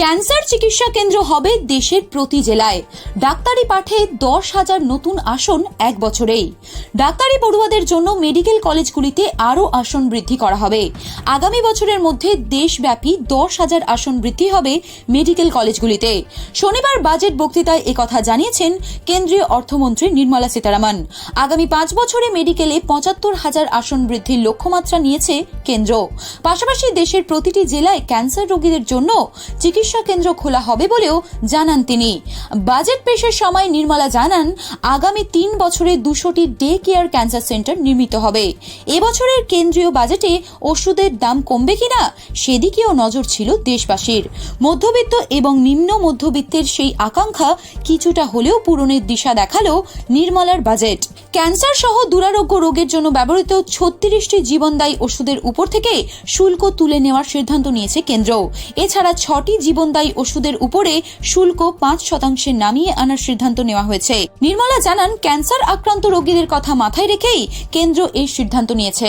Cancer চিকিৎসা কেন্দ্র হবে দেশের প্রতি জেলায়। ডাক্তারি পাঠে দশ হাজার নতুন আসন এক বছরেই। ডাক্তারি পড়ুয়াদের জন্য মেডিকেল কলেজগুলিতে আরও আসন বৃদ্ধি করা হবে। আগামী বছরের মধ্যে দেশব্যাপী দশ হাজার আসন বৃদ্ধি হবে মেডিকেল কলেজগুলিতে। শনিবার বাজেট বক্তৃতায় একথা জানিয়েছেন কেন্দ্রীয় অর্থমন্ত্রী নির্মলা সীতারামন। আগামী পাঁচ বছরে মেডিকেলে পঁচাত্তর হাজার আসন বৃদ্ধির লক্ষ্যমাত্রা নিয়েছে কেন্দ্র। পাশাপাশি দেশের প্রতিটি জেলায় ক্যান্সার রোগীদের জন্য চিকিৎসা কেন্দ্র খোলা হবে বলেও জানান তিনি। বাজেট পেশের সময় নির্মলা জানান, আগামী তিন বছরে দুশোটি ডে কেয়ার ক্যান্সার সেন্টার নির্মিত হবে। এবছরের কেন্দ্রীয় বাজেটে ওষুধের দাম কমবে কিনা সেদিকেও নজর ছিল দেশবাসীর। মধ্যবিত্ত এবং নিম্ন মধ্যবিত্তের সেই আকাঙ্ক্ষা কিছুটা হলেও পূরণের দিশা দেখাল নির্মলার বাজেট। ক্যান্সার সহ দুরারোগ্য রোগের জন্য ব্যবহৃত ছত্রিশটি জীবনদায়ী ওষুধের উপর থেকে শুল্ক তুলে নেওয়ার সিদ্ধান্ত নিয়েছে কেন্দ্র। এছাড়া ছটি জীবনদায়ী ওষুধের উপরে শুল্ক পাঁচ শতাংশে নামিয়ে আনার সিদ্ধান্ত নেওয়া হয়েছে। নির্মলা জানান, ক্যান্সার আক্রান্ত রোগীদের কথা মাথায় রেখেই কেন্দ্র এই সিদ্ধান্ত নিয়েছে।